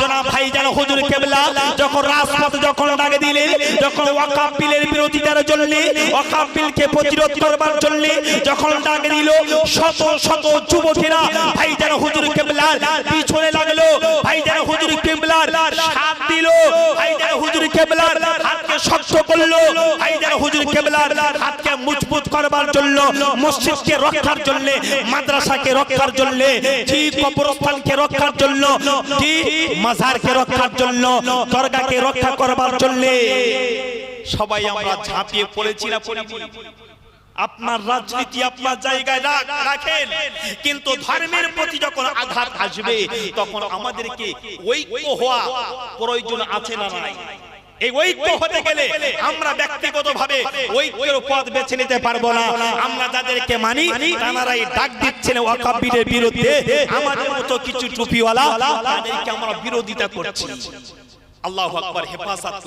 জনাব ভাইজান হুজুর কেবলা, যখন রাজপথ যখন ডাকে দিলেন, যখন ওয়াকাফ বিরোধিতার জন্য ওয়াকাফ প্রতিরোধ করবার জন্য যখন ডাকে দিল শত শত যুবকেরা ভাইজান হুজুর কেবলার পিছনে লাগল ভাইজান হুজুর কেবলার সাথ দিল ভাইজান হুজুর কেবলার হাতকে শক্ত করল ভাইজান হুজুর কেবলার হাতকে মজবুত করবার জন্য, মসজিদকে রক্ষার জন্য, মাদ্রাসাকে রক্ষার জন্য জি কবরস্থানকে রক্ষার জন্য জি মাজারকে রক্ষার জন্য, দরগাকে রক্ষা করবার জন্য। সবাই আমরা ঝাঁপিয়ে পড়েছি না? আপনার রাজনীতি আপনার জায়গায় রাখ- রাখেন। কিন্তু ধর্মের প্রতি যখন আঘাত আসবে, তখন আমাদেরকে ঐক্য হওয়া প্রয়োজন আছে না নাই? এই ঐক্য হতে গেলে আমরা ব্যক্তিগতভাবে ঐক্যের পথ বেছে নিতে পারব না। আমরা যাদেরকে মানি, তারাই ডাক দিচ্ছেন ওয়াকাবিরের বিরুদ্ধে। আমাদের মতো কিছু টুপিওয়ালা, তাদেরকে আমরা বিরোধিতা করছি। আল্লাহ আকবার, হেফাজত।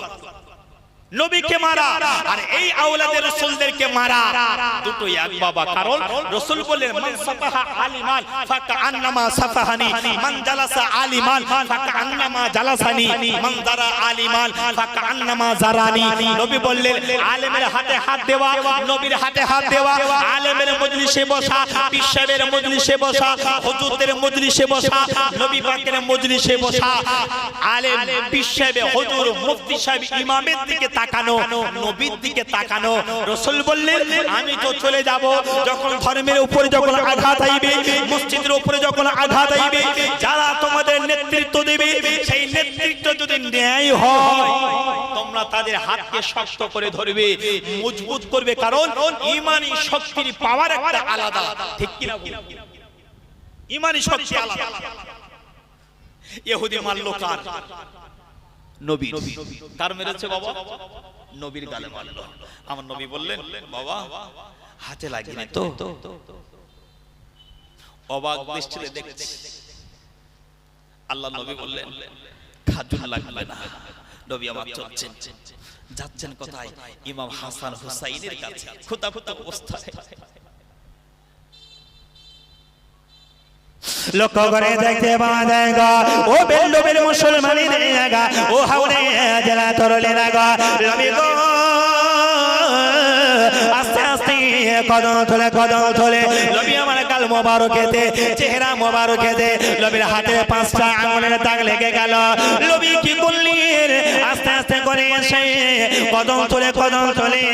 নবীকে মারা। আর এই আওলাদের রাসূলদেরকে মারা। দুটোই এক বাবা কারণ রাসূল বললেন মান সাফাহা আলিমান ফাকা আন্নামা সাফাহানি মান জালাসা আলিমান ফাকা আন্নামা জালাসানি মান দারা আলিমান ফাকা আন্নামা জারানি নবী বললেন আলেমের হাতে হাত দেওয়া নবীর হাতে হাত দেওয়া আলেমের মজলিসে বসা বিশ্বের মজলিসে বসা হুজুরদের মজলিসে বসা নবী পাকের মজলিসে বসা। আলেম বিশ্বের হুজুর মুফতি সাহেব ইমামের দিকে তাকানো, নবীর দিকে তাকানো। রসুল বললেন, আমি তো চলে যাব যখন ধর্মের উপরে যখন আঘাত আইবে, মসজিদের উপরে যখন আঘাত আইবে, যারা তোমাদের নেতৃত্ব দেবে, সেই নেতৃত্ব যদি ন্যায় হয়, তোমরা তাদের হাতকে শক্ত করে ধরবে, মজবুত করবে, কারণ ইমানি শক্তির পাওয়ার একটা আলাদা। ঠিক কি না? ইমানি শক্তি আলাদা। ইহুদি মারল কার নবী। কার মেরেছে বাবা? নবীর গালে মারলো আমার নবী বললেন বাবা হাতে লাগেনি তো। অবাক দৃষ্টিতে দেখছি। আল্লাহ নবী বললেন খাজুন লাগবে না। নবী আমার চলছেন। যাচ্ছেন কোথায়? ইমাম হাসান হুসাইনের কাছে। খুদা খুদা অবস্থায়। লক্ষ্য করে দেখতে পাওয়া যায় গো। ও বেল্লবের মুসলমানি দেখা ও হাওড়ে জেলা তরলে লাগা রবি গো। কদম তোলে কদম তোলে লবি আমার কাল মোবারকেতে, চেহারা মোবারকেতে। লবির হাতে পাঁচটা আঙুলের দাগ লেগে গেল। লবি কি করলেন আস্তে আস্তে করে এসে কদম তোলে কদম তোলে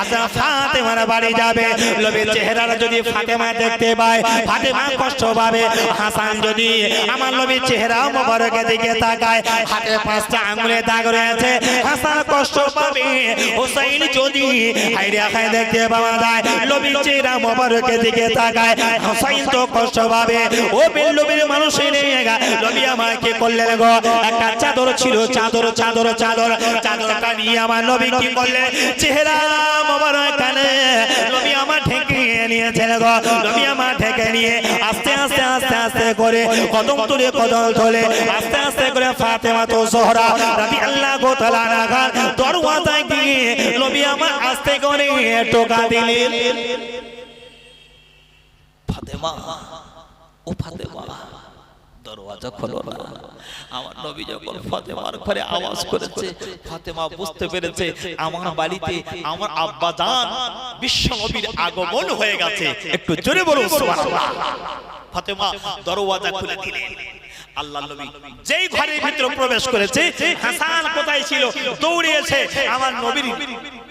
আস্তে ফাতেমার বাড়ি যাবে। লবির চেহারা যদি ফাতেমা দেখতে পায়, ফাতেমা কষ্ট পাবে। হাসান যদি আমার নবীর চেহারা মোবারকের দিকে তাকায়, হাতে পাঁচটা আঙুলে দাগ রয়েছে। হাসান কষ্ট পাবে। হোসাইন যদি হাইরে খাই দেখতে পাওয়া যায় নবীর চেহারা মোবারকের দিকে তাকায়। হোসাইন তো কষ্ট ও বেল্লবির মানুষের নবী আমার কি করলেন গো? একটা চাদর ছিল, চাদর চাদর চাদর। চাদরটা নিয়ে আমার নবী কি করলেন? চেহারা মোবারক কানে। নবী আমার ঢেকে নিয়েছেন গো। নবী আমার ঢেকে নিয়ে আস্তে আস্তে আস্তে আস্তে করে কদম তুলে কদম তোলে। আস্তে আস্তে করে ফাতেমা তো জোহরা রাবি আল্লাহ গো গিয়ে আমার আস্তে করে টোকা দিলেন ফাতেমা দরওয়াজা বুঝতে পেরেছে আমার আব্বা জান বিশ্ব নবীর আগমন হয়ে গেছে। একটু জোরে বলুন ফাতেমা দরওয়াজা খুলে দিলেন। আল্লাহ নবী। যেই ঘরের ভিতরে প্রবেশ করেছে হাসান কোথায় ছিল? দৌড়ে এসে আমার নবীর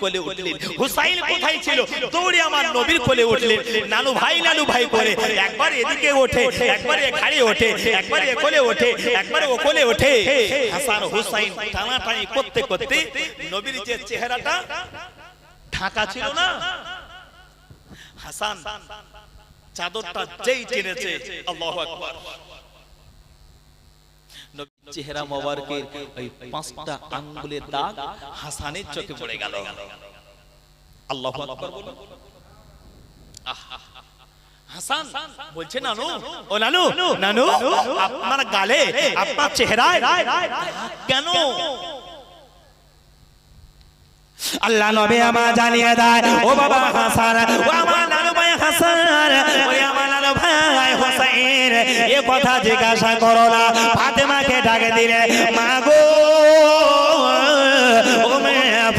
কোলে উঠলেন। হুসাইন কোথায় ছিল? দৌড়ে আমার নবীর কোলে উঠলেন। নানু ভাই নানু ভাই করে একবার এদিকে ওঠে একবার এ ঘাড়ে ওঠে একবার এ কোলে ওঠে একবার ও কোলে ওঠে। হাসান হুসাইন টানাটানি করতে করতে নবীর যে চেহারাটা ঢাকা ছিল না? হাসান চাদরটা যেই টেনেছে আল্লাহু আকবার। চেহারা মোবারকের ওই পাঁচটা আঙ্গুলের দাগ হাসানের চোখে পড়ে গেল। আল্লাহু আল্লাহ নবী আমার জানিয়ে দেয়, ও বাবা হাসান, ও আমার নানু ভাই হাসান, ও আমার এ কথা জিজ্ঞাসা করো না। ফাতেমাকে ডাকে দিলে, মা গো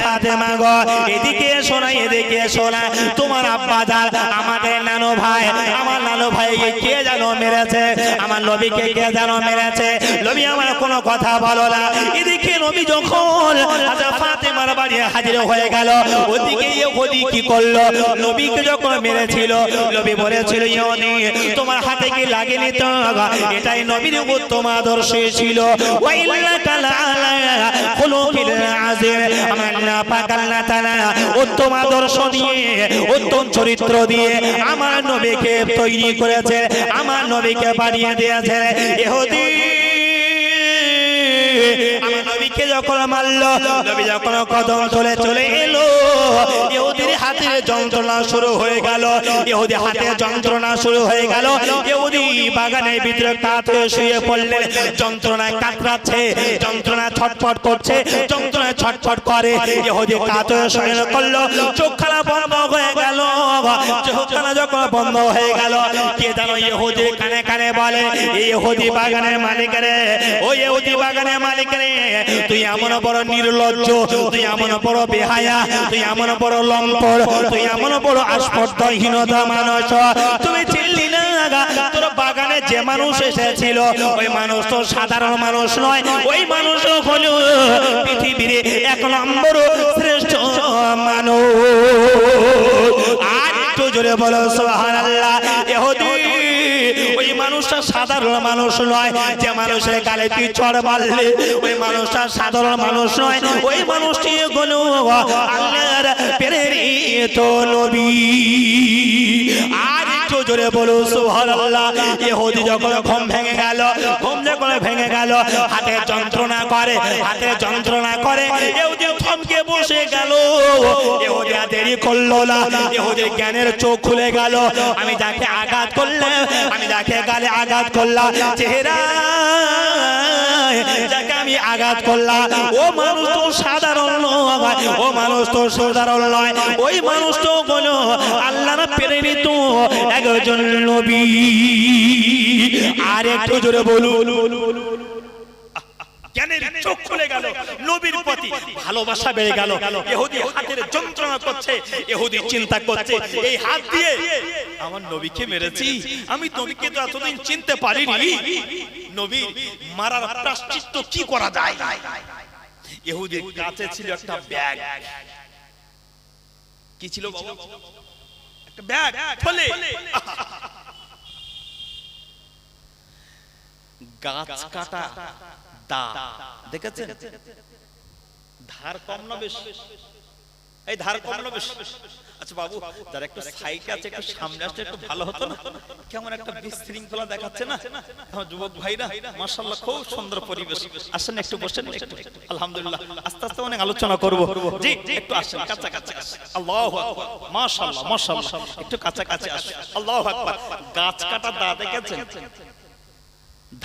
ফাতেমা গো, এদিকে শোনা এদিকে শোনা তোমার আব্বা যার, আমাদের নানু ভাই, আমার নানু ভাইকে কে জানো মেরেছে? আমার নবীকে কে যেন মেরেছে? নবী আমার কোনো কথা বলো না। এদিকে নবী যখন ফাতেমার বাড়ি হাজির হয়ে গেল, ওদিকে ইহুদি কি করল? নবীকে যখন মেরেছিল, নবী বলেছিল ইহুদি তোমার হাতে কি লাগেনি তো? এটাই নবীর উত্তম আদর্শ ছিল। খুলুকিল আযীম আমার না উত্তম আদর্শ দিয়ে, উত্তম চরিত্র দিয়ে আমার নবীকে তৈরি করেছে, আমার নবীকে বানিয়ে দিয়েছে। ইহুদি নবীকে যখন মারলো নবী যখন কদম চলে চলে যন্ত্রণা শুরু হয়ে গেল। ইহুদি হাতে যন্ত্রণা শুরু হয়ে গেল। ইহুদি বাগানের ভিতরে কাত শুয়ে পড়লেন। যন্ত্রণায় কাতরাচ্ছে, যন্ত্রণা ছটফট করছে যন্ত্রণায় ছটফট করে। ইহুদি কাত শুয়ে করল চোখখানা বন্ধ হয়ে গেল। চোখখানা যখন বন্ধ হয়ে গেল, কে জানো ইহুদি কানে কানে বলে, ইহুদি বাগানের মালিক রে, ও ইহুদি বাগানের মালিক রে, তুই এমন বড় নির্লজ্জ, তুই এমন বড় বেহায়া, তুই এমন বড় লম্পট তুই এমন বড় আস্পর্ধহীনতা মানুষ। তুমি চিনলি না তোর বাগানে যে মানুষ এসেছিল, ওই মানুষ তো সাধারণ মানুষ নয়, ওই মানুষ হল পৃথিবীর এক নম্বর শ্রেষ্ঠ মানুষ। আর একটু জোরে বলো সোহান আল্লাহ মানুষটা সাধারণ মানুষ নয়, যে মানুষের গালে তুই চড় মারলে, ওই মানুষটা সাধারণ মানুষ নয়, ওই মানুষটি ইহুদি যখন ঘুম ভেঙে গেল, ঘুম যখন ভেঙে গেল হাতে যন্ত্রণা করে হাতে যন্ত্রণা করে, ইহুদি থমকে বসে গেল। দেরি করল না জ্ঞানের চোখ খুলে গেল। আমি যাকে আঘাত করলাম আমি যাকে গালে আঘাত করলাম চেহারা যাকে আমি আঘাত করলাম ও মানুষ তো সাধারণ নয়, ও মানুষ তো সাধারণ নয়। ওই মানুষ তো একজন নবী। আর একটু জোরে বলুন। চোখ খুলে গেল নবীর প্রতি ভালোবাসা বেড়ে গেল ইহুদি হাতের যন্ত্রণা করছে ইহুদি চিন্তা করছে এই হাত দিয়ে আমার নবীকে মেরেছি আমি নবীকে তো এতদিন চিনতে পারিনি। নবী মারার প্রাশ্চিত্য কি করা যায়? ইহুদির কাছে ছিল একটা ব্যাগ। কি ছিল বাবা? একটা ব্যাগ খোলে গাছ কাটা। দা দেখেছেন? ধার কম না বেশি? এই ধার কম না বেশি? আচ্ছা বাবু একটু আছে, একটু সামনে একটু ভালো হতো না? কেমন একটা বিশৃঙ্খলা দেখাচ্ছে না? আমার যুবক মাশাআল্লাহ, খুব সুন্দর পরিবেশ। আসেন একটু বসেন, একটু আলহামদুলিল্লাহ, আস্তে আস্তে অনেক আলোচনা করব। জি, একটু আসেন আসেন। আল্লাহু আকবার। মাশাআল্লাহ মাশাআল্লাহ। একটু কাছাকাছি আসেন। আল্লাহু আকবার। গাছ কাটা দা দেখেছেন?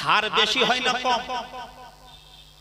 ধার বেশি হয় না কম।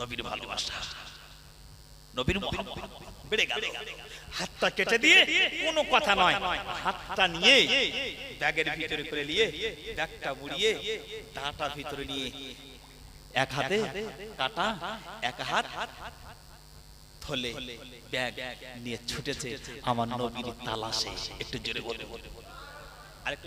নবীর ভালোবাসা। নবীর বেড়ে গেল। হাতটা কেটে দিয়ে কোনো কথা নয়। হাতটা নিয়ে ব্যাগের ভিতরে করে নিয়ে ব্যাগটা মুড়িয়ে দাটা ভিতরে নিয়ে এক হাতে কাটা এক হাত থলে ব্যাগ নিয়ে ছুটেছে আমার নবীর তালাশে। একটু জোরে বলে আরেকটু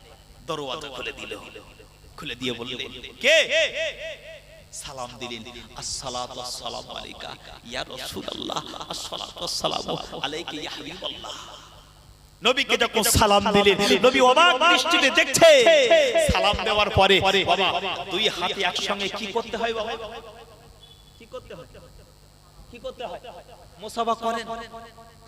দরওয়াজা খুলে দিল। খুলে দিয়ে বললেন কে? সালাম দিলেন আসসালাতু ওয়াসসালামু আলাইকা ইয়া রাসূলুল্লাহ আসসালাতু ওয়াসসালামু আলাইকা ইয়া হাবিবাল্লাহ। নবীকে যখন সালাম দিলেন নবী অবাক দৃষ্টিতে দেখছে সালাম দেওয়ার পরে বাবা দুই হাতে একসঙ্গে কি করতে হয় বাবা? কি করতে হয়? কি করতে হয়? মুসাফা করেন।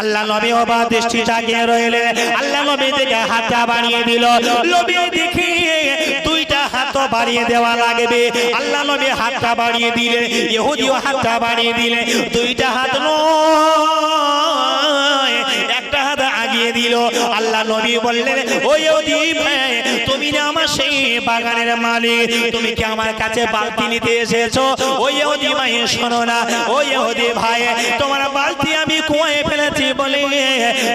আল্লাহ নবী অবা দৃষ্টি জাগিয়ে রইলে, আল্লাহ নবী থেকে হাতটা বাড়িয়ে দিল। নবী দেখি দুইটা হাত বাড়িয়ে দেওয়া লাগবে। আল্লাহ নবী হাতটা বাড়িয়ে দিলে ইহুদিও হাতটা বাড়িয়ে দিলে দুইটা হাত নয়। হাত দিল। আল্লাহ নবী বললেন ও ইহুদি ভাই তুমি না আমার সেই বাগানের মালিক তুমি কি আমার কাছে বালতি নিতে এসেছ? ও ইহুদি ভাই শোনো না ও ইহুদি ভাই তোমার বালতি আমি কুয়ায় ফেলেছি বলে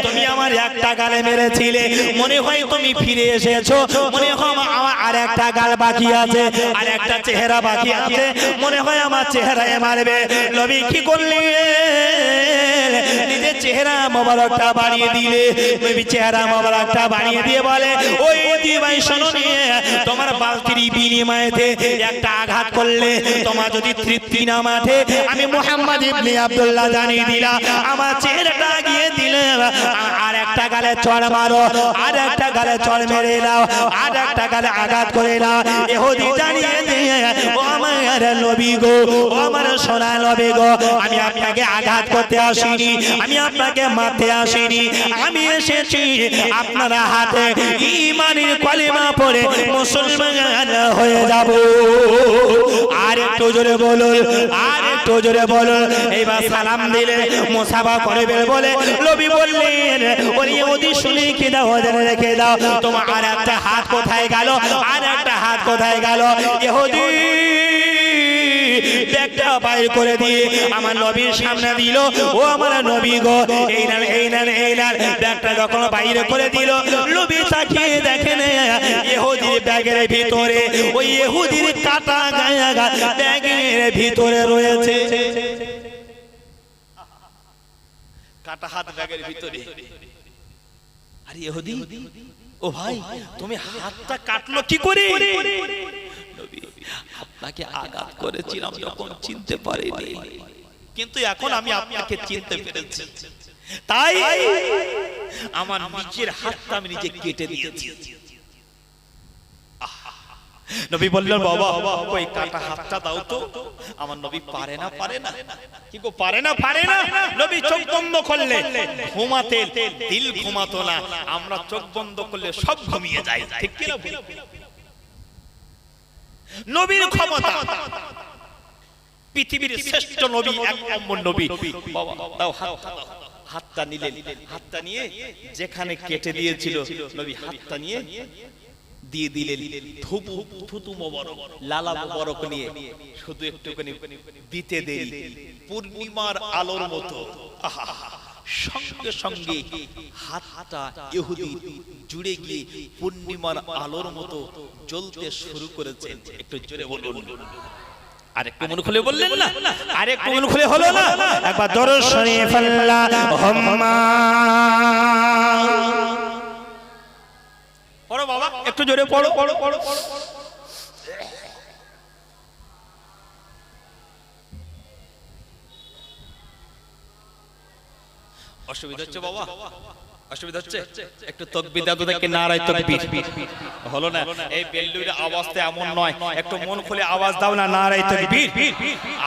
তুমি আমার একটা গালে মেরেছিলে। মনে হয় তুমি ফিরে এসেছ। মনে হয় আমার আর একটা গাল বাকি আছে। আর একটা চেহারা বাকি আছে। মনে হয় আমার চেহারায় মারবে। নবী কি করলে চেহারা মোবারকটা বাড়িয়ে দিলে। নবী চেহারা মোবারকটা বাড়িয়ে দিয়ে বলে, ওই দিবাই শোনো নিয়ে তোমার বালতির বিনিময়েতে একটা আঘাত করলে তোমার যদি তৃপ্তি না মাঠে, আমি মোহাম্মদ ইবনে আব্দুল্লাহ জানিয়ে দিলাম, আমার চেহারাটা গিয়ে দিলে, আর একটা গালে চড় মারো, আর একটা গালে চড় মেরে দাও, আর একটা গালে আঘাত করে দাও। এহুদি জানিয়ে দিয়ে, ও আমার নবী গো, ও আমার সোনা নবী গো, আমি আপনাকে আঘাত করতে আসিনি, আমি আপনাকে মারতে আসিনি, আমি এসেছি আপনার হাতে ইমানের কলিমা পড়ে মুসলমান হয়ে যাব। আর একটু জোরে বলুন, আর একটু জোরে বলুন এইবার সালাম দিলে মোসাফা করবে বলে নবী বললেন, ওরে ওদি শুনে কি দাও, ওদের রেখে দাও, তোমার আর একটা হাত কোথায় গেল, আর একটা হাত কোথায় গেল ব্যাগটা বাইর করে দিয়ে আমার নবীর সামনে দিল। ও আমার নবী গো, এই নান এই নান এই নান ব্যাগটা যখন বাইরে করে দিল নবী তাকিয়ে দেখেন ইহুদির ব্যাগের ভিতরে, ওই ইহুদির কাটা গায়া ব্যাগের ভিতরে রয়েছে। কাটা হাত ব্যাগের ভিতরে। আরে ইহুদি, ও ভাই, তুমি হাতটা কাটলো কি করে? আপনাকে আঘাত করেছিলাম, যখন চিনতে পারিনি। কিন্তু এখন আমি আপনাকে চিনতে পেরেছি। তাই আমার নিজের হাতটা আমি নিজে কেটে দিয়েছি। নবী বললেন, বাবা ওই কাটা হাতটা দাও তো। আমার নবী পারে না পারে না। কি গো, পারে না পারে না? নবী চোখ বন্ধ করলে ঘুমাতে দিল ঘুমাতো না। আমরা চোখ বন্ধ করলে সব ঘুমিয়ে যায়। ঠিক? নবীর ক্ষমতা। পৃথিবীর শ্রেষ্ঠ নবী এক নম্বর নবী। বাবা দাও হাতটা হাতটা নিলেন। হাতটা নিয়ে যেখানে কেটে দিয়েছিল নবী হাতটা নিয়ে দিয়ে দিলেন থুপু থুতু মোবারক। লালা মোবারক নিয়ে শুধু একটুখানি দিতে দেরি। পূর্ণিমার আলোর মতো। আহা। সঙ্গে সঙ্গে হাতটা ইহুদি জুড়ে গিয়ে পূর্ণিমার আলোর মতো জ্বলতে শুরু করেছে। একটু জোরে বলুন। আরেকটু মন খুলে বললেন না? আরেকটু মন খুলে হলো না? একবার দরজ শরীফ আল্লাহুম্মা পড়ো বাবা একটু জোরে পড়ো পড়ো পড়ো পড়ো। অসুবিধা হচ্ছে বাবা? অসুবিধা হচ্ছে? একটু তকবির দাদু নারায় তকবির। হলো না? এই বেল্লুর আওয়াজটা এমন নয়। একটু মন খুলে আওয়াজ দাও না নারায় তকবির।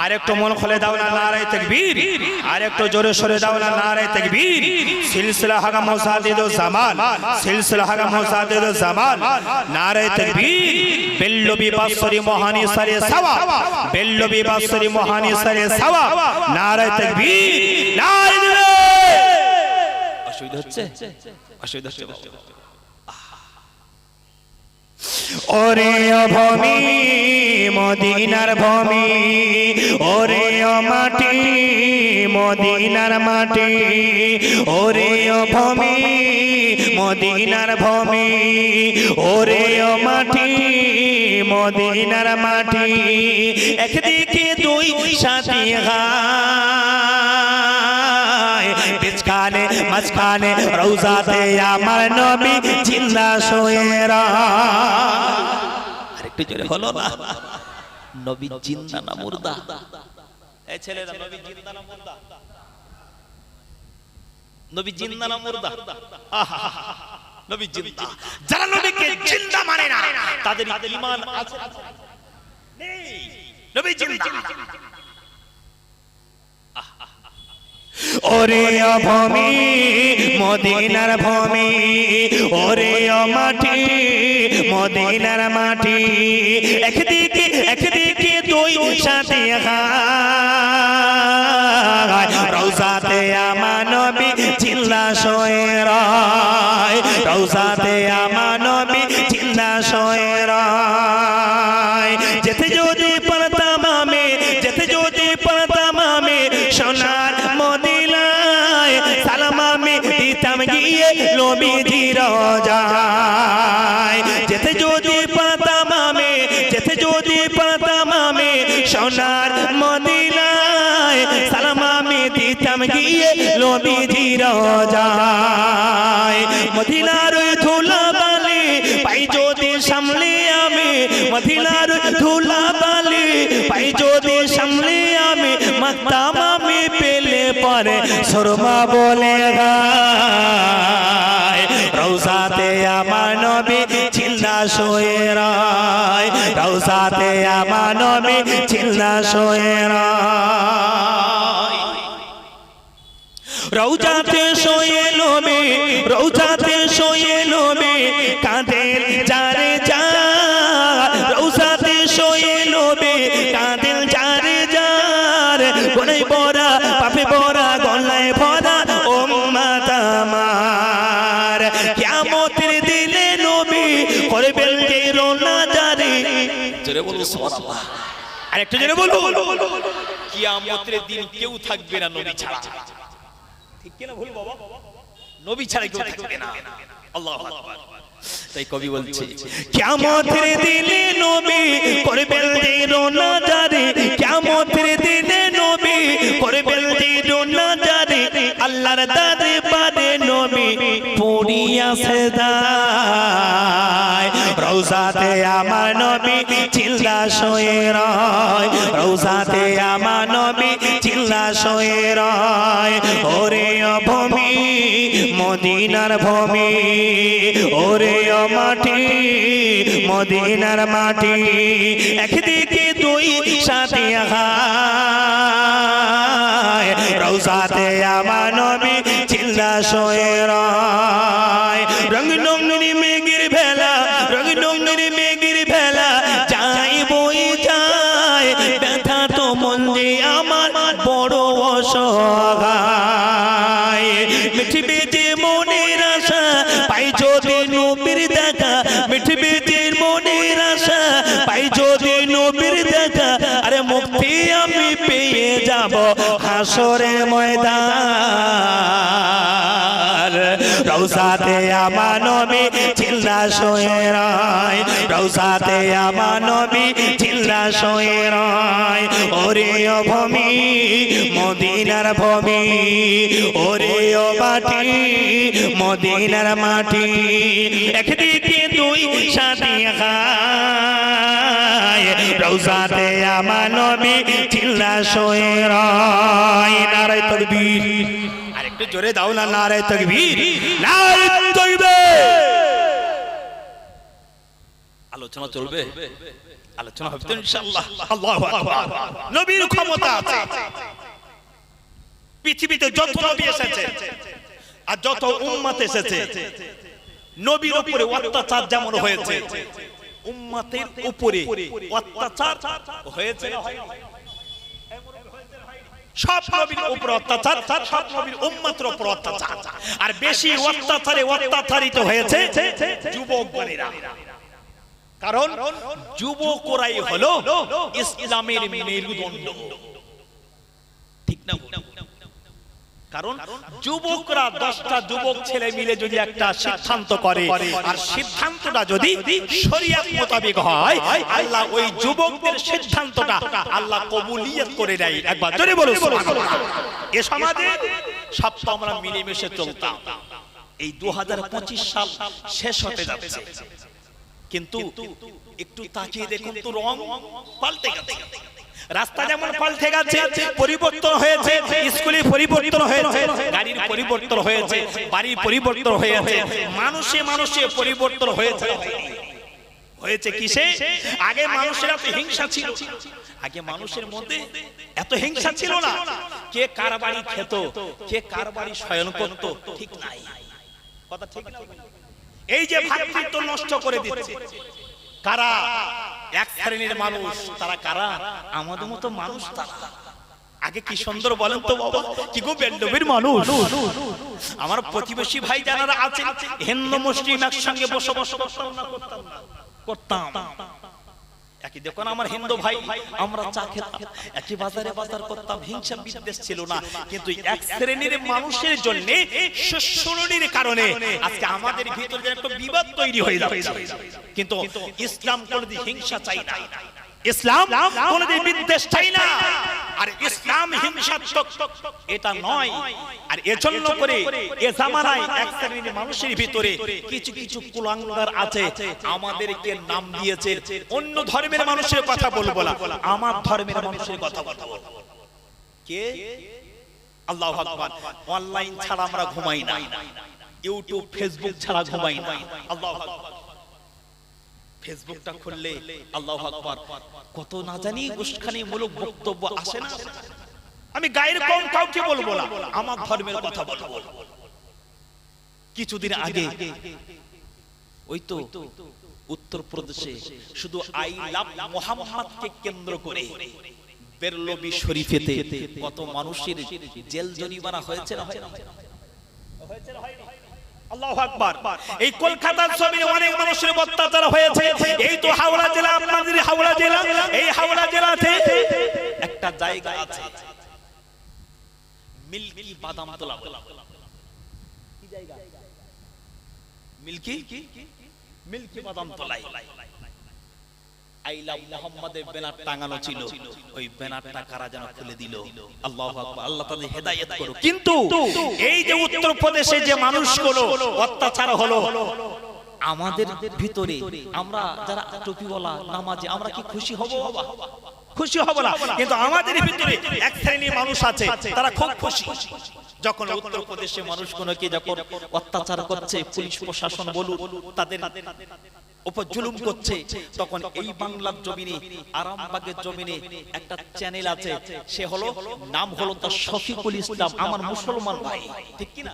আর একটু মন খুলে দাও না নারায় তাকবীর। আর একটু জোরে সরে দাও না নারায় তাকবীর। সিলসিলা হাগা মুসাদিদু জামান সিলসিলা হাগা মুসাদিদু জামান নারায় তাকবীর। বেল্লবি বাসরি মহানি সারে সাওয়া। বেল্লবি বাসরি মহানি সারে সাওয়া। নারায় তাকবীর। অসুবিধা হচ্ছে। অসুবিধা হচ্ছে। ওরে ভূমি মদিনার ভূমি। ওরে মাটি মদিনার মাটি। ওরে ভূমি মদিনার ভূমি। ওরে মাটি মদিনার মাটি। একদিকে দুই সাথী গায় বিচকানে মাঝখানে রৌজাতে আমার নবী জিন্দা শোয়েরা আরেকটু জোরে হলো না। নবী জিন্দা না মুর্দা? এই ছেলেরা নবী জিন্দা না মুর্দা? নবী জিন্দা না মুর্দা? আহা, নবী জিন্দা। যারা নবীকে জিন্দা মানে না তাদের ঈমান আছে। নেই। নবী জিন্দা। ওরে ভূমি মদিনার ভূমি। ওরে মাটি মদিনার মাটি। একদিকে একদিকে দুই সাথে রৌজাতে আমার চিল্লা শোয়ে রায় আমার নবী বলে রৌজাতে আমার চিল্লা শোয়ে রৌজাতে আমার চিল্লা শোয়ে রৌজাতে শোয়ে লোবে রৌজাতে শোয়ে লোবে আরেকটু জোরে বলব? কিয়ামতের দিন কেউ থাকবে না নবী ছাড়া। ঠিক কিনা ভুল বাবা? নবী ছাড়া কেউ থাকবে না। আল্লাহু আকবার। তাই কবি বলছে কিয়ামতের দিনে নবী করবেন যে রোনা জারি কিয়ামতের দিনে নবী করবেন যে রোনা জারি আল্লাহর দাদে পারে নবী পুরিয়া সেদায় রৌজাতে আমার নবী চিল্লা শোয়ে রয়। রৌজাতে আমার নবী চিল্লা শোয়ে রয়। ওরে ভূমি, মদিনার ভূমি। ওরে মাটি, মদিনার মাটি। একদিকে দুই সাথে রৌজাতে আমার নবী চিল্লা শোয়ে রয়। রৌসাতে আমার চিল্লা শোয়ে রায় রৌসাতে আমার চিল্লা শোয়ে রায় ওরে ও ভূমি, মদিনার ভূমি, ওরে ও মাটি, মদিনার মাটি। একদিকে দুই সাথে খায় রৌসাতে আমার চিল্লা শোয়ে রায় নারায় তকবীর। আরেকটু জোরে দাও না নারায় তকবীর নারায় তকবীর আলোচনা চলবে আলোচনা হবে ইনশাআল্লাহ আল্লাহু আকবার নবীর ক্ষমতা আছে পৃথিবীতে যত নবী এসেছে আর যত উম্মত এসেছে নবীর উপরে অত্যাচার যেমন হয়েছে উম্মতের উপরে অত্যাচার হয়েছে না হয়নি? সব নবীর উপর অত্যাচার, সব নবীর উম্মতের উপর অত্যাচার। আর বেশি অত্যাচারে অত্যাচারিত হয়েছে যুবক গণেরা কারণ যুবকরাই হলো ইসলামের মেরুদণ্ড ঠিক না কারণ যুবকরা দশটা যুবক ছেলে মিলে যদি একটা সিদ্ধান্ত করে আর সিদ্ধান্তটা যদি শরিয়াত মোতাবেক হয় আল্লাহ ওই যুবকদের সিদ্ধান্তটা আল্লাহ কবুলিয়ত করে দেয়। একবার জোরে সুবহানাল্লাহ। এ সমাজে সব তো আমরা মিলেমিশে চলতাম। এই দু হাজার পঁচিশ সাল শেষ হতে যাচ্ছে। কিন্তু একটু তাকিয়ে দেখুন তো রং পাল্টে গেছে। রাস্তা যেমন পাল্টে গেছে পরিবর্তন হয়েছে স্কুলে পরিবর্তন হয়েছে গাড়ির পরিবর্তন হয়েছে বাড়ির পরিবর্তন হয়েছে মানুষে মানুষে পরিবর্তন হয়েছে। হয়েছে কিসে? আগে মানুষের এত হিংসা ছিল। আগে মানুষের মধ্যে এত হিংসা ছিল না। কে কার বাড়ি খেত কে কার বাড়ি শয়ন করত ঠিক নাই। কথা ঠিক না? এই যে ভাতৃত্ব নষ্ট করে দিচ্ছে। কারা? এক শ্রেণির মানুষ, তারা কারা? আমাদের মতো মানুষ তারা। আগে কি সুন্দর বলেন তো বাবা? কি গো বেন্ডবের মানুষ? আমার প্রতিবেশী ভাই যারা আছে হিন্দু, মুসলিম একসঙ্গে বসবাস করতাম না। করতাম। না করতাম একই দেখুন আমার হিন্দু ভাই, আমরা চা খেতাম। একই বাজারে বাজার করতাম, হিংসা বিদ্বেষ ছিল না। কিন্তু এক শ্রেণির মানুষের জন্য সুশ্রীর কারণে, আজকে আমাদের ভিতরে একটা বিবাদ তৈরি হয়ে যাচ্ছে। কিন্তু ইসলাম কোনদিন হিংসা চাই না। ইসলাম কোনদিন বিদ্বেষ চাই না। আর ইসলাম হিংসাত্মক, এটা নয়। আর এজন্য করে এ জামানায় এক শ্রেণির মানুষের ভিতরে কিছু কিছু কুলাঙ্গার আছে, আমাদেরকে নাম দিয়েছে। অন্য ধর্মের মানুষের কথা বলব না। আমার ধর্মের মানুষের কথা বলব। কে? আল্লাহ অনলাইন ছাড়া আমরা ঘুমাই না। ইউটিউব, ফেসবুক ছাড়া ঘুমাই না। আল্লাহ ফেসবুকটা খুললে আল্লাহ আকবার। কত না জানি উস্কানি মূলক বক্তব্য আসে না। আমি গায়ের কম কাউকে বলব না। আমার ধর্মের কথা বলব কিছুদিন আগে ওই তো উত্তরপ্রদেশে শুধু আই লাভ মোহাম্মদকে কেন্দ্র করে বেরলবি শরীফেতে কত মানুষের জেল জরিমানা হয়েছে না? হয়নি? আল্লাহু আকবার এই কলকাতার জমিনে অনেক মানুষের অত্যাচার হয়েছে। এই তো হাওড়া জেলা, আপনাদের হাওড়া জেলা, এই হাওড়া জেলাতে একটা জায়গা আছে। মিল্কি বাদাম তোলা মিল্কি? মিল্কি বাদাম তোলাই। আমাদের ভিতরে আমরা যারা টুপিওয়ালা নামাজে, আমরা কি খুশি হব? খুশি হব না। কিন্তু আমাদের ভিতরে এক শ্রেণির মানুষ আছে, তারা খুব খুশি। যখন উত্তরপ্রদেশে মানুষগুলোকে যখন অত্যাচার করছে, পুলিশ প্রশাসন বলুন তাদের উপর জুলুম করছে তখন এই বাংলার জমিনে আরামবাগের জমিনে একটা চ্যানেল আছে সে হলো নাম হলো তার শফিকুল ইসলাম আমার মুসলমান ভাই। ঠিক কিনা?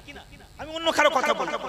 আমি অন্য কারও কথা বলব।